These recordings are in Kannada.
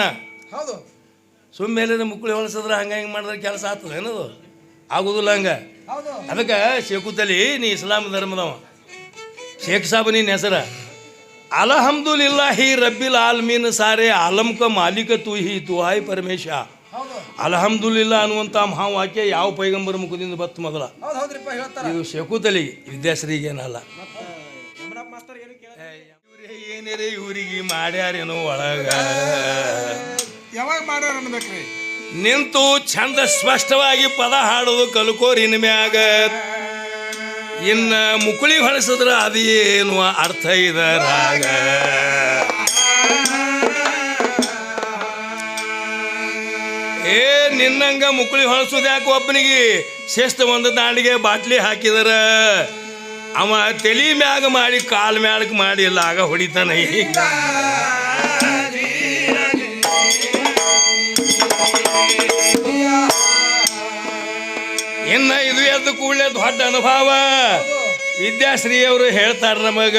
ಹೌದು. ಸುಮ್ಮೇಲೆ ಮುಕ್ಕಳಿ ಹೊಲಸಿದ್ರೆ ಹಂಗೆ ಹಿಂಗೆ ಮಾಡಿದ್ರೆ ಕೆಲಸ ಆಗ್ತದೆ ಏನದು? ಆಗುದಿಲ್ಲ ಹಂಗೆ. ಅದಕ್ಕೆ ಶೇಖುತಲಿ ನೀ ಇಸ್ಲಾಂ ಧರ್ಮದವ. ಶೇಖ್ ಸಾಬ್ ನಿನ್ನ ಹೆಸರ? ಅಲಹಮ್ದುಲಿಲ್ಲಾಹಿ ರಬ್ಬಿಲ್ ಆಲ್ಮೀನ್ ಸಾರೆ ಆಲಂ ಕ ಮಾಲೀಕ ತು ಹಿ ತು ಹಾಯ್ ಪರಮೇಶ. ಹೌದು. ಇಲ್ಲ ಅನ್ನುವಂಥ ಮಹಾವಾಕ್ಯ ಯಾವ ಪೈಗಂಬರ ಮುಖದಿಂದ ಬತ್ತು ಮೊದಲ ಇದು ಶೇಖುತಲಿ ವಿದ್ಯಾಶ್ರೀಗೇನಲ್ಲ. ಏನೇರೇ ಇವರಿಗೆ ಮಾಡ್ಯಾರೇನು ಒಳಗ? ಯಾವಾಗ ಮಾಡ್ಯಾರ ಅನ್ಬೇಕ್ರಿ ನಿಂತು ಚಂದ ಸ್ಪಷ್ಟವಾಗಿ ಪದ ಹಾಡೋದು ಕಲ್ಕೋರಿ ಮ್ಯಾಗ. ಇನ್ನ ಮುಕುಳಿ ಹೊಳಸಿದ್ರ ಅದೇನು ಅರ್ಥ ಇದರಾಗ ಏ ನಿನ್ನಂಗ ಮುಕುಳಿ ಹೊಳಸೋದು ಯಾಕೆ ಒಬ್ಬನಿಗೆ ಶಿಸ್ತು ಒಂದು ದಾಂಡಿಗೆ ಬಾಟ್ಲಿ ಹಾಕಿದರ? ಅವ ತಲಿ ಮ್ಯಾಗ ಮಾಡಿ, ಕಾಲ್ ಮ್ಯಾಲ ಮಾಡಿ ಆಗ ಹೊಡಿತಾನ ಈಗ ಇನ್ನ ಇದು ಎದ್ದು ಕೂಡಲೇ ದೊಡ್ಡ ಅನುಭವ. ವಿದ್ಯಾಶ್ರೀ ಅವರು ಹೇಳ್ತಾರ ನಮಗ,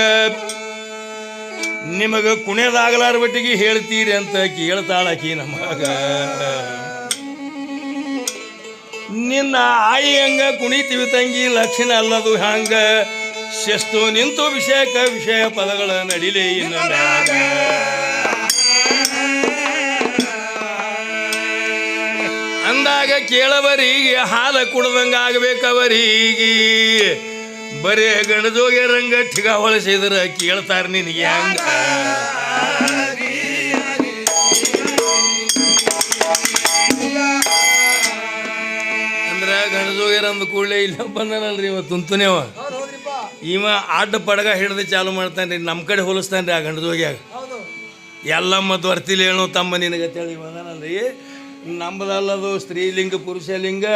ನಿಮಗ ಕುಣಿಯದಾಗಲಾರ ಬಟ್ಟಿಗೆ ಹೇಳ್ತೀರಿ ಅಂತ ಕೇಳ್ತಾಳಕಿ ನಮಗ. ನಿನ್ನ ಆಯಿ ಹಂಗ ಕುಣಿತೀವಿ ತಂಗಿ, ಲಕ್ಷಣ ಅಲ್ಲದು ಹಂಗ ಶಿಸ್ತು ನಿಂತು ವಿಷಯಕ ವಿಷಯ ಪದಗಳ ನಡಿಲಿ ಇನ್ನು ಮ್ಯಾಗ. ಅಂದಾಗ ಕೇಳವರಿಗೆ ಹಾಲ ಕುಡ್ದಂಗ ಆಗ್ಬೇಕವರಿಗೆ. ಬರೇ ಗಣಜೋಗೆ ರಂಗ ಠಿಗ ಹೊಳಸಿದ್ರ ಕೇಳ್ತಾರ ನಿನಗೆ ಹಂಗ. ಅಂದ್ರ ಅಂದ ಕೂಡಲೇ ಇಲ್ಲ ಬಂದನಲ್ರಿ ಇವತ್ತು ತುಂತುನೇವ ಇವ ಅಡ್ಡ ಪಡಗ ಹಿಡಿದು ಚಾಲು ಮಾಡ್ತಾನೆ ರೀ ನಮ್ಮ ಕಡೆ ಹೋಲಿಸ್ತಾನ್ರಿ ಆ ಗಂಡಜೋಗ್ಯಾಗ ಎಲ್ಲ ಮತ್ತು ವರ್ತಿಲಿ ಹೇಳೋ ತಮ್ಮ ನಿನಗೆ ತಿಳಿ ಬಂದನಲ್ರಿ ನಮ್ಮದಲ್ಲದು ಸ್ತ್ರೀಲಿಂಗ ಪುರುಷಲಿಂಗ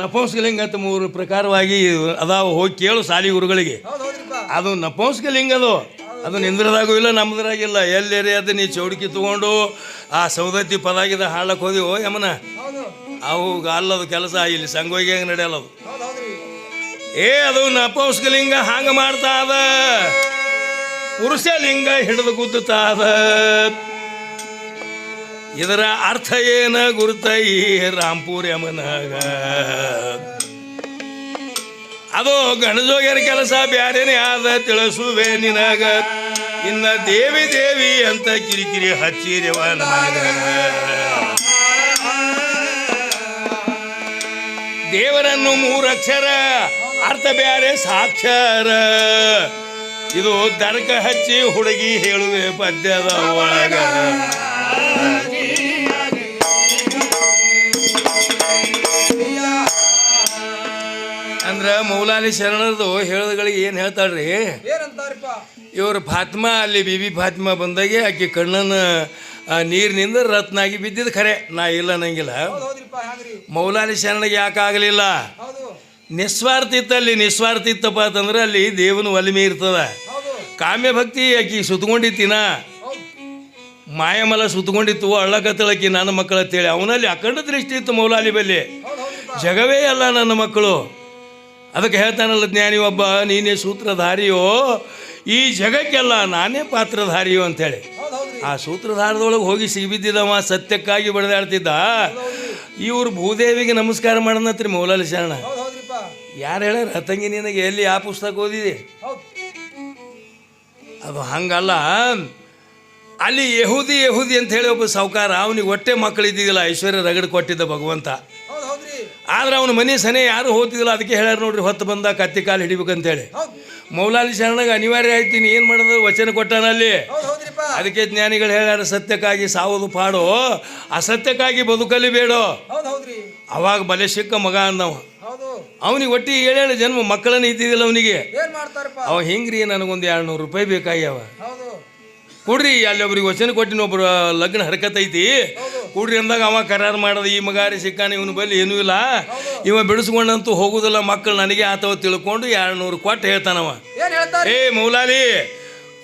ನಪುಂಸಕಲಿಂಗ ಅಂತ ಮೂರು ಪ್ರಕಾರವಾಗಿ ಅದಾವ. ಹೋಗಿ ಕೇಳು ಸಾಲಿ ಗುರುಗಳಿಗೆ. ಅದು ನಪುಂಸಕಲಿಂಗ ಅದು. ಅದು ನಿಂದ್ರದಾಗೂ ಇಲ್ಲ ನಮ್ಮದ್ರಾಗಿಲ್ಲ ಎಲ್ಲೇರಿ ಅದು ನೀ ಚೌಡಿಕೆ ತಗೊಂಡು ಆ ಸೌದತ್ತಿ ಪದಾಗಿದ ಹಾಳಕ್ಕೆ ಹೋದಿ ಓ ಯಮನ? ಅವು ಅಲ್ಲದು ಕೆಲಸ ಇಲ್ಲಿ ಸಂಗೋಗಿ ನಡೆಯಲ್ಲ ಅದು ಏ, ಅದು ನಪುಂಸಕಲಿಂಗ ಹಂಗ ಮಾಡ್ತಾ ಅದ ಪುರುಷ ಲಿಂಗ ಹಿಡಿದು ಗುದ್ದುತ್ತಾ ಅದ ಇದರ ಅರ್ಥ ಏನ ಗುರುತೈ ರಾಂಪುರ ಯಮನಾಗ? ಅದು ಗಣಜೋಗ್ಯರ ಕೆಲಸ ಬ್ಯಾರೇನೇ ಆದ ತಿಳಿಸುವೆ ನಿನಗ. ಇನ್ನ ದೇವಿ ದೇವಿ ಅಂತ ಕಿರಿಕಿರಿ ಹಚ್ಚಿರವ ನಾಗ ದೇವರನ್ನು ಮೂರಕ್ಷರ ಅರ್ಥ ಬೇರೆ ಸಾಕ್ಷರ. ಇದು ದರ್ಕ ಹಚ್ಚಿ ಹುಡುಗಿ ಹೇಳುವೆ ಪದ್ಯದ ಒಳಗ. ಅಂದ್ರ ಮೌಲಾನಿ ಶರಣರದು ಹೇಳಿದಗಳಿಗೆ ಏನು ಹೇಳ್ತಾಳ್ರಿ? ಇವರು ಫಾತ್ಮಾ ಅಲ್ಲಿ ಬಿಬಿ ಫಾತ್ಮಾ ಬಂದಾಗೆ ಆಕೆ ಕಣ್ಣನ ಆ ನೀರಿನಿಂದ ರತ್ನಾಗಿ ಬಿದ್ದಿದ್ದು ಖರೆ. ನಾ ಇಲ್ಲ ನಂಗಿಲ್ಲ ಮೌಲಾನಿ ಶರಣಗೆ ಯಾಕೆ ಆಗಲಿಲ್ಲ ನಿಸ್ವಾರ್ಥಿತ್ತಪ್ಪ ನಿಸ್ವಾರ್ಥ ನಿಸ್ವಾರ್ಥ ಇತ್ತಪ್ಪ ಅಂತಂದ್ರೆ ಅಲ್ಲಿ ದೇವನ ಒಲಿಮೆ ಇರ್ತದ. ಕಾಮ್ಯ ಭಕ್ತಿ ಆಕಿ ಸುತ್ಕೊಂಡಿತ್ತಿನ? ಮಾಯಮಲ ಸುತ್ಕೊಂಡಿತ್ತು ಅಳ್ಳಕತ್ತಳಕಿ ನನ್ನ ಮಕ್ಕಳು ಅಂತೇಳಿ. ಅವನಲ್ಲಿ ಅಖಂಡ ದೃಷ್ಟಿ ಇತ್ತು ಮೌಲಾಲಿ ಬಲ್ಲಿ. ಜಗವೇ ಅಲ್ಲ ನನ್ನ ಮಕ್ಕಳು. ಅದಕ್ಕೆ ಹೇಳ್ತಾನಲ್ಲ ಜ್ಞಾನಿ ಒಬ್ಬ ನೀನೇ ಸೂತ್ರಧಾರಿಯೋ? ಈ ಜಗಕ್ಕೆಲ್ಲ ನಾನೇ ಪಾತ್ರಧಾರಿಯೋ ಅಂತೇಳಿ. ಆ ಸೂತ್ರಧಾರದೊಳಗೆ ಹೋಗಿ ಸಿಗಿಬಿದ್ದಿದ್ದವ ಸತ್ಯಕ್ಕಾಗಿ ಬಡದಾಡ್ತಿದ್ದ. ಇವರು ಭೂದೇವಿಗೆ ನಮಸ್ಕಾರ ಮಾಡನತ್ರಿ ಮೌಲಾಲಿ ಶರಣ. ಯಾರು ಹೇಳ್ಯಾರ? ತಂಗಿ ನಿನಗೆ ಎಲ್ಲಿ ಆ ಪುಸ್ತಕ ಓದಿದೆ? ಅದು ಹಂಗಲ್ಲ. ಅಲ್ಲಿ ಯಹೂದಿ ಯಹೂದಿ ಅಂತ ಹೇಳಿ ಒಬ್ಬ ಸಾವುಕಾರ, ಅವನಿಗೆ ಒಟ್ಟೆ ಮಕ್ಕಳು ಇದ್ದಿದ್ದಿಲ್ಲ, ಐಶ್ವರ್ಯ ರಗಡ್ ಕೊಟ್ಟಿದ್ದ ಭಗವಂತ. ಆದ್ರೆ ಅವನ ಮನೆ ಸನೆ ಯಾರು ಹೋಗ್ತಿದ್ದಿಲ್ಲ, ಅದಕ್ಕೆ ಹೇಳ್ಯಾರ ನೋಡ್ರಿ, ಹೊತ್ತು ಬಂದ ಕತ್ತಿ ಕಾಲು ಹಿಡಿಬೇಕಂತೇಳಿ. ಮೌಲಾಲಿ ಶರಣಗೆ ಅನಿವಾರ್ಯ ಆಯ್ತೀನಿ, ಏನು ಮಾಡೋದು ವಚನ ಕೊಟ್ಟಾನಲ್ಲಿ ಅದಕ್ಕೆ ಜ್ಞಾನಿಗಳು ಹೇಳ್ಯಾರ, ಸತ್ಯಕ್ಕಾಗಿ ಸಾವುದು ಪಾಡು, ಅಸತ್ಯಕ್ಕಾಗಿ ಬದುಕಲಿ ಬೇಡೋ. ಅವಾಗ ಬಲೆ ಸಿಕ್ಕ ಮಗ ಅಂದವ. ಅವನಿಗೆ ಒಟ್ಟಿ ಏಳೇಳು ಜನ್ಮ ಮಕ್ಕಳನ್ನ ಇದ್ದಿದ್ದಿಲ್ಲ ಅವನಿಗೆ. ಅವ ಹೆಂಗ್ರಿ ನನಗೊಂದು ಎರಡು ನೂರು ರೂಪಾಯಿ ಬೇಕಾಗ್ಯಾವ. ಕೊಡ್ರಿ ಅಲ್ಲಿ ಒಬ್ರಿಗೆ ವಚನ ಕೊಟ್ಟಿನ ಒಬ್ರು ಲಗ್ನ ಹರಕತ್ ಐತಿ. ಕೂಡ್ರಿ ಅಂದಾಗ ಅವ ಕರಾರು ಮಾಡದ ಈ ಮಗಾರಿ ಸಿಕ್ಕಾನ ಇವನು ಬಲ್ಲಿ ಏನೂ ಇಲ್ಲ. ಇವ ಬಿಡಿಸ್ಕೊಂಡಂತೂ ಹೋಗುದಿಲ್ಲ ಮಕ್ಕಳು ನನಗೆ ಆತವ ತಿಳ್ಕೊಂಡು ಎರಡು ನೂರು ಕೊಟ್ಟು ಹೇಳ್ತಾನವ ಏ ಮೌಲಾಲಿ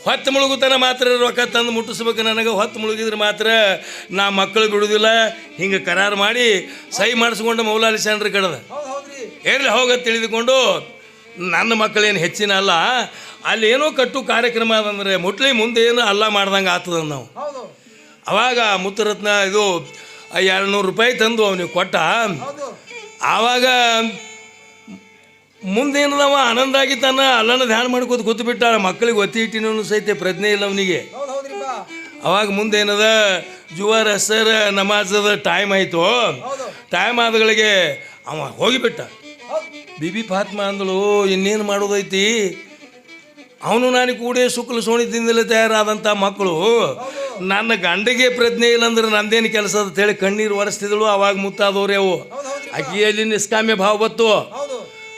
ಹೊತ್ತು ಮುಳುಗುತನ ಮಾತ್ರ ರೊಕ್ಕ ತಂದು ಮುಟ್ಟಿಸ್ಬೇಕು ನನಗೆ. ಹೊತ್ತು ಮುಳುಗಿದ್ರೆ ಮಾತ್ರ ನಾ ಮಕ್ಕಳು ಬಿಡುವುದಿಲ್ಲ ಹಿಂಗೆ ಕರಾರು ಮಾಡಿ ಸಹಿ ಮಾಡಿಸ್ಕೊಂಡು ಮೌಲಾಲಿ ಸೆಂಡ್ರ್ ಕಡದ. ಎಲ್ಲಿ ಹೋಗ ತಿಳಿದುಕೊಂಡು ನನ್ನ ಮಕ್ಕಳೇನು ಹೆಚ್ಚಿನ ಅಲ್ಲ ಅಲ್ಲಿ ಏನೋ ಕಟ್ಟು ಕಾರ್ಯಕ್ರಮ ಅದಂದ್ರೆ ಮುಟ್ಲಿ ಮುಂದೆ ಏನು ಅಲ್ಲ ಮಾಡ್ದಂಗೆ ಆತದ ನಾವು. ಅವಾಗ ಮುತ್ತರತ್ನ ಇದು ಎರಡು ನೂರು ರೂಪಾಯಿ ತಂದು ಅವನಿಗೆ ಕೊಟ್ಟ. ಆವಾಗ ಮುಂದೇನದವ ಆನಂದ ಆಗಿತ್ತಾನ ಅಲ್ಲನ ಧ್ಯಾನ ಮಾಡ್ಕೋತ ಕೂತು ಬಿಟ್ಟ ಮಕ್ಕಳಿಗೆ ಒತ್ತಿ ಇಟ್ಟಿನೂ ಸಹಿತ ಪ್ರಜ್ಞೆ ಇಲ್ಲ ಅವನಿಗೆ. ಅವಾಗ ಮುಂದೇನದ ಜುವಾರ್ ಸರ್ ನಮಾಜದ ಟೈಮ್ ಆಯಿತು. ಟೈಮ್ ಆದಗಳಿಗೆ ಅವ ಹೋಗಿಬಿಟ್ಟ. ಬಿಬಿ ಫಾತ್ಮ ಅಂದಳು ಇನ್ನೇನು ಮಾಡೋದೈತಿ? ಅವನು ನಾನು ಕೂಡೇ ಶುಕ್ಲ ಸೋಣಿದಿಂದಲೇ ತಯಾರಾದಂಥ ಮಕ್ಕಳು. ನನ್ನ ಗಂಡಿಗೆ ಪ್ರಜ್ಞೆ ಇಲ್ಲಂದ್ರೆ ನಂದೇನು ಕೆಲಸ ಅಂತ ಹೇಳಿ ಕಣ್ಣೀರು ಒರೆಸ್ತಿದಳು, ಅವಾಗ ಮುತ್ತಾದವ್ರೆ ಅವು. ಅಕ್ಕಿಯಲ್ಲಿ ನಿಷ್ಕಾಮ್ಯ ಭಾವ ಬತ್ತು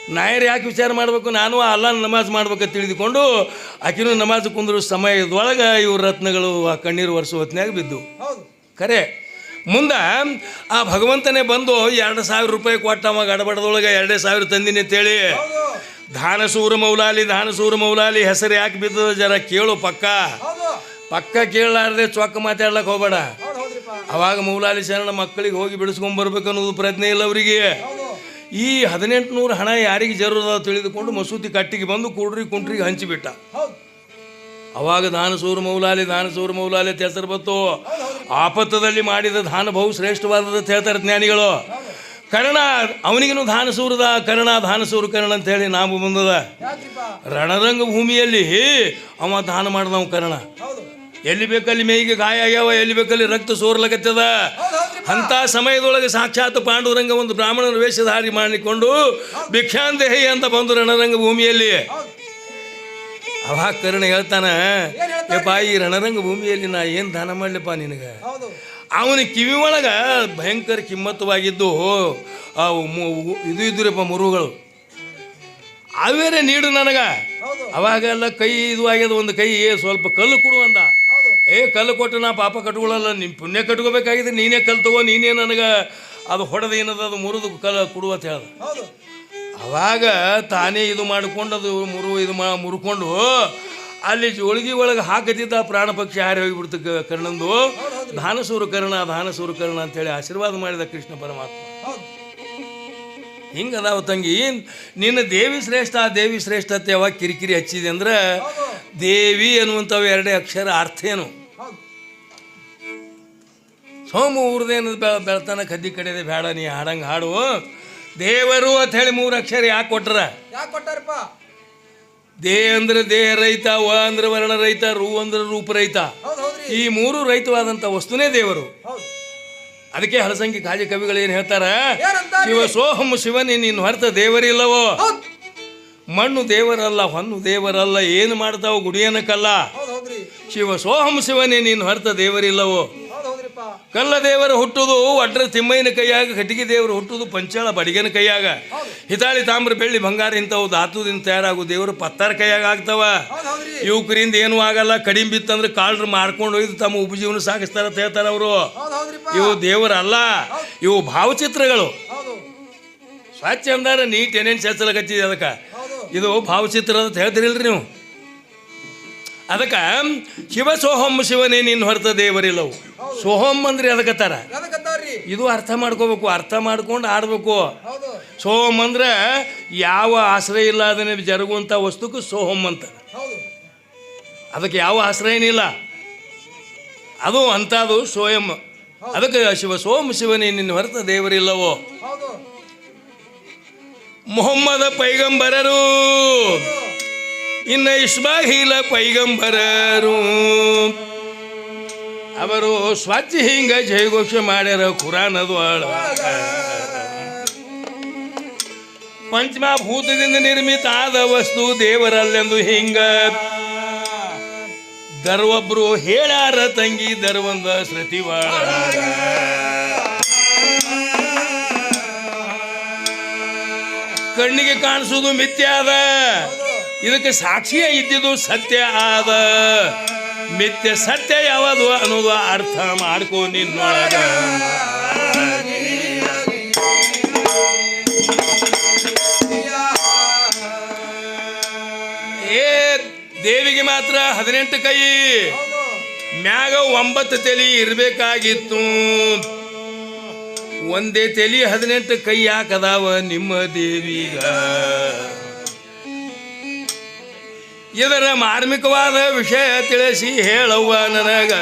ನಾಯರು ಯಾಕೆ ವಿಚಾರ ಮಾಡಬೇಕು? ನಾನು ಅಲ್ಲ ನಮಾಜ್ ಮಾಡ್ಬೇಕು ತಿಳಿದುಕೊಂಡು ಆಕಿನೂ ನಮಾಜ್ ಕುಂದ್ರು ಸಮಯದೊಳಗೆ ಇವ್ರ ರತ್ನಗಳು ಆ ಕಣ್ಣೀರು ಒರೆಸುವ ಹೊತ್ತಿನಾಗ ಬಿದ್ದು. ಖರೆ ಮುಂದೆ ಆ ಭಗವಂತನೇ ಬಂದು ಎರಡು ಸಾವಿರ ರೂಪಾಯಿ ಕೊಟ್ಟ ಅವ ಗಡಬಡದೊಳಗೆ ಎರಡೇ ಸಾವಿರ ತಂದಿನಿ ಅಂತೇಳಿ. ಧಾನಸೂರ ಮೌಲಾಲಿ ಧಾನಸೂರ ಮೌಲಾಲಿ ಹೆಸರು ಯಾಕೆ ಬಿದ್ದದ ಜರ ಕೇಳು ಪಕ್ಕ. ಪಕ್ಕ ಕೇಳಲಾರ್ದೆ ಚೊಕ್ಕ ಮಾತಾಡ್ಲಕ್ಕೆ ಹೋಗಬೇಡ. ಅವಾಗ ಮೌಲಾಲಿ ಶರಣ ಮಕ್ಕಳಿಗೆ ಹೋಗಿ ಬಿಡಿಸ್ಕೊಂಡ್ ಬರ್ಬೇಕು ಅನ್ನೋದು ಪ್ರಜ್ಞೆ ಇಲ್ಲ ಅವರಿಗೆ. ಈ ಹದಿನೆಂಟು ನೂರು ಹಣ ಯಾರಿಗೆ ಜರೂರದ ತಿಳಿದುಕೊಂಡು ಮಸೂತಿ ಕಟ್ಟಿಗೆ ಬಂದು ಕುಡ್ರಿ ಕುಂಟ್ರಿಗೆ ಹಂಚಿಬಿಟ್ಟ. ಅವಾಗ ದಾನಸೂರು ಮೌಲಾಲಿ ದಾನಸೂರು ಮೌಲಾಲಿ ಅಂತ ಬತ್ತು ಬಂತು. ಆಪತ್ತದಲ್ಲಿ ಮಾಡಿದ ದಾನ ಬಹು ಶ್ರೇಷ್ಠವಾದದ್ದು ಹೇಳ್ತಾರೆ ಜ್ಞಾನಿಗಳು. ಕರ್ಣ ಅವನಿಗೂ ಧಾನಸೂರದ ಕರ್ಣ ದಾನಸೂರು ಕರ್ಣ ಅಂತ ಹೇಳಿ ನಾವು ಬಂದದ. ರಣರಂಗ ಭೂಮಿಯಲ್ಲಿ ಅವ ದಾನ ಮಾಡಿದವ ಕರ್ಣ. ಎಲ್ಲಿ ಬೇಕಲ್ಲಿ ಮೇಯಿಗೆ ಗಾಯ ಆಗ್ಯಾವ, ಎಲ್ಲಿ ಬೇಕಲ್ಲಿ ರಕ್ತ ಸೋರ್ಲಕತ್ತದ. ಅಂಥ ಸಮಯದೊಳಗೆ ಸಾಕ್ಷಾತ್ ಪಾಂಡುರಂಗ ಒಂದು ಬ್ರಾಹ್ಮಣನ ವೇಷಧಾರಿ ಮಾಡಿಕೊಂಡು, ಭಿಕ್ಷಾಂದೇಹಿ ಅಂತ ಬಂದು ರಣರಂಗ ಭೂಮಿಯಲ್ಲಿ. ಅವಾಗ ಕರ್ಣ ಹೇಳ್ತಾನ? ಯಪ್ಪ ಈ ರಣರಂಗ ಭೂಮಿಯಲ್ಲಿ ನಾ ಏನು ದಾನ ಮಾಡ್ಲಿಪ್ಪ ನಿನಗೆ? ಅವನ ಕಿವಿ ಒಳಗೆ ಭಯಂಕರ ಕಿಮ್ಮತ್ತವಾಗಿದ್ದು ಇದು ಇದ್ರಪ್ಪ ಮುರುಗಳು. ಅವೇರೆ ನೀಡು ನನಗೆ. ಅವಾಗೆಲ್ಲ ಕೈ ಇದು ಆಗ್ಯದ ಒಂದು ಕೈ ಸ್ವಲ್ಪ ಕಲ್ಲು ಕೊಡು ಅಂದ. ಏ ಕಲ್ಲು ಕೊಟ್ಟು ನಾ ಪಾಪ ಕಟ್ಕೊಳ್ಳಲ್ಲ ನಿಮ್ಮ ಪುಣ್ಯ ಕಟ್ಕೋಬೇಕಾಗಿದ್ರೆ ನೀನೇ ಕಲ್ ತಗೋ ನೀನೇ ನನಗೆ ಅದು ಹೊಡೆದ ಏನದ ಅದು ಮುರಿದು ಕಲ್ಲು ಕೊಡು ಅಂತ ಹೇಳ್ದ. ಅವಾಗ ತಾನೇ ಇದು ಮಾಡಿಕೊಂಡು ಅದು ಮುರು ಇದು ಮಾ, ಮುರ್ಕೊಂಡು ಅಲ್ಲಿ ಜೋಳಿಗೆ ಒಳಗೆ ಹಾಕತಿದ್ದ ಪ್ರಾಣ ಪಕ್ಷಿ ಹಾರಿ ಹೋಗಿಬಿಡ್ತು ಕರ್ಣಂದು. ಧಾನಸೂರು ಕರ್ಣ ಧಾನಸೂರು ಕರ್ಣ ಅಂತೇಳಿ ಆಶೀರ್ವಾದ ಮಾಡಿದ ಕೃಷ್ಣ ಪರಮಾತ್ಮ. ಹಿಂಗೆ ಅದಾವ ತಂಗಿ, ನಿನ್ನ ದೇವಿ ಶ್ರೇಷ್ಠ, ಆ ದೇವಿ ಶ್ರೇಷ್ಠತೆ ಯಾವಾಗ ಕಿರಿಕಿರಿ ಹಚ್ಚಿದೆ ಅಂದ್ರೆ ದೇವಿ ಅನ್ನುವಂಥವು ಎರಡೇ ಅಕ್ಷರ ಅರ್ಥ ಏನು? ಹೌದು ಸೋಮು ಊರ್ದೇನು ಬೆಳ ಬೆಳ್ತಾನ ಕದ್ದಿ ಕಡೆದೆ ಬೇಡ, ನೀ ಹಾಡಂಗೆ ಹಾಡು. ದೇವರು ಅಂತ ಹೇಳಿ ಮೂರು ಅಕ್ಷರ ಯಾಕೆ ಕೊಟ್ರ? ಯಾಕೆ ಕೊಟ್ಟಾರಪ್ಪ? ದೇ ಅಂದ್ರೆ ದೇಹ ರೈತ ವ ಅಂದ್ರೆ ವರ್ಣ ರೈತ ರು ಅಂದ್ರೆ ರೂಪ ರೈತ. ಈ ಮೂರು ರೈತವಾದಂತ ವಸ್ತುನೇ ದೇವರು. ಅದಕ್ಕೆ ಹಳಸಂಖ್ಯ ಕಾಜಿ ಕವಿಗಳು ಏನು ಹೇಳ್ತಾರ? ಶಿವ ಸೋಹಂ ಶಿವನೇ ನೀನು ಹೊರತ ದೇವರಿಲ್ಲವೋ? ಮಣ್ಣು ದೇವರಲ್ಲ ಹೊನ್ನು ದೇವರಲ್ಲ ಏನು ಮಾಡ್ತಾವ ಗುಡಿಯನಕ್ಕಲ್ಲ ಶಿವ ಸೋಹಂ ಶಿವನೇ ನಿನ್ನ ಹೊರತ ದೇವರಿಲ್ಲವೋ? ಕಲ್ಲ ದೇವರು ಹುಟ್ಟುದು ಒಟ್ರ ತಿಮ್ಮಯ್ಯನ ಕೈಯಾಗ ಕಟ್ಟಿಗೆ ದೇವರು ಹುಟ್ಟುದು ಪಂಚಾಳ ಬಡಿಗೆನ ಕೈಯಾಗ. ಹಿತಾಳಿ ತಾಮ್ರ ಬೆಳ್ಳಿ ಬಂಗಾರ ಇಂಥವು ಧಾತುದಿಂದ ತಯಾರಾಗು ದೇವರು ಪತ್ತಾರ ಕೈಯಾಗ ಆಗ್ತಾವ. ಯುವಕರಿಂದ ಏನೂ ಆಗಲ್ಲ ಕಡಿಮೆ ಬಿತ್ತಂದ್ರೆ ಕಾಳ್ರು ಮಾರ್ಕೊಂಡು ಒಯ್ದು ತಮ್ಮ ಉಪಜೀವನ ಸಾಗಿಸ್ತಾರ ಅಂತ ಹೇಳ್ತಾರೆ ಅವರು. ಇವು ದೇವರಲ್ಲ ಇವು ಭಾವಚಿತ್ರಗಳು. ಸ್ವಚ್ಛ ಅಂದಾರ ನೀಟ್ ಏನೇನು ಸೇರ್ಸಲಕತ್ತಿದೆ ಅದಕ್ಕೆ. ಇದು ಭಾವಚಿತ್ರ ಅಂತ ಹೇಳ್ತಿರಿಲ್ರಿ ನೀವು? ಅದಕ್ಕೆ ಶಿವ ಸೋಹಂ ಶಿವನೇ ನಿನ್ನ ಹೊರತ ದೇವರಿಲ್ಲವು. ಸೋಹಂ ಅಂದ್ರೆ ಅದಕ್ಕತ್ತಾರ ಇದು ಅರ್ಥ ಮಾಡ್ಕೋಬೇಕು ಅರ್ಥ ಮಾಡ್ಕೊಂಡು ಆಡ್ಬೇಕು. ಸೋಹಂ ಅಂದ್ರೆ ಯಾವ ಆಶ್ರಯ ಇಲ್ಲ ಅದನ್ನ ಜರುಗುವಂಥ ವಸ್ತುಕ್ಕೆ ಸೋಹಂ ಅಂತ. ಅದಕ್ಕೆ ಯಾವ ಆಶ್ರಯನಿಲ್ಲ ಅದು ಅಂಥದ್ದು ಸೋಯಂ. ಅದಕ್ಕೆ ಶಿವ ಸೋಮ ಶಿವನೇ ನಿನ್ನ ಹೊರತ ದೇವರಿಲ್ಲವೋ. ಮೊಹಮ್ಮದ ಪೈಗಂಬರರು. ಇನ್ನ ಇಸ್ಮಾಹಿಲ ಪೈಗಂಬರರು. ಅವರು ಸ್ವಚ್ಛ ಹಿಂಗ ಜಯಘೋಷ ಮಾಡ್ಯಾರ ಖುರಾನ್ ಅದು ಆಳ. ಪಂಚಮಭೂತದಿಂದ ನಿರ್ಮಿತ ಆದ ವಸ್ತು ದೇವರಲ್ಲೆಂದು ಹಿಂಗ. ದರ್ವೊಬ್ರು ಹೇಳಾರ ತಂಗಿ ದರ್ವಂದ ಶ್ರತಿವಾಳ ಕಣ್ಣಿಗೆ ಕಾಣಿಸುವುದು ಮಿಥ್ಯ ಅದ ಇದಕ್ಕೆ ಸಾಕ್ಷಿಯೇ ಇದ್ದಿದ್ದು ಸತ್ಯ ಆದ. ಮಿಥ್ಯ ಸತ್ಯ ಯಾವುದು ಅನ್ನೋದು ಅರ್ಥ ಮಾಡ್ಕೋ ನಿನ್ನೊಳಗ. ಏ ದೇವಿಗೆ ಮಾತ್ರ ಹದಿನೆಂಟು ಕೈ. ಮ್ಯಾಗ ಒಂಬತ್ತು ತಲೆ ಇರಬೇಕಾಗಿತ್ತು. ಒಂದೇ ತಲೆ ಹದಿನೆಂಟು ಕೈ ಯಾಕದಾವ ನಿಮ್ಮ ದೇವಿಗ? ಇದರ ಮಾರ್ಮಿಕವಾದ ವಿಷಯ ತಿಳಿಸಿ ಹೇಳವ್ವ ನನಗ.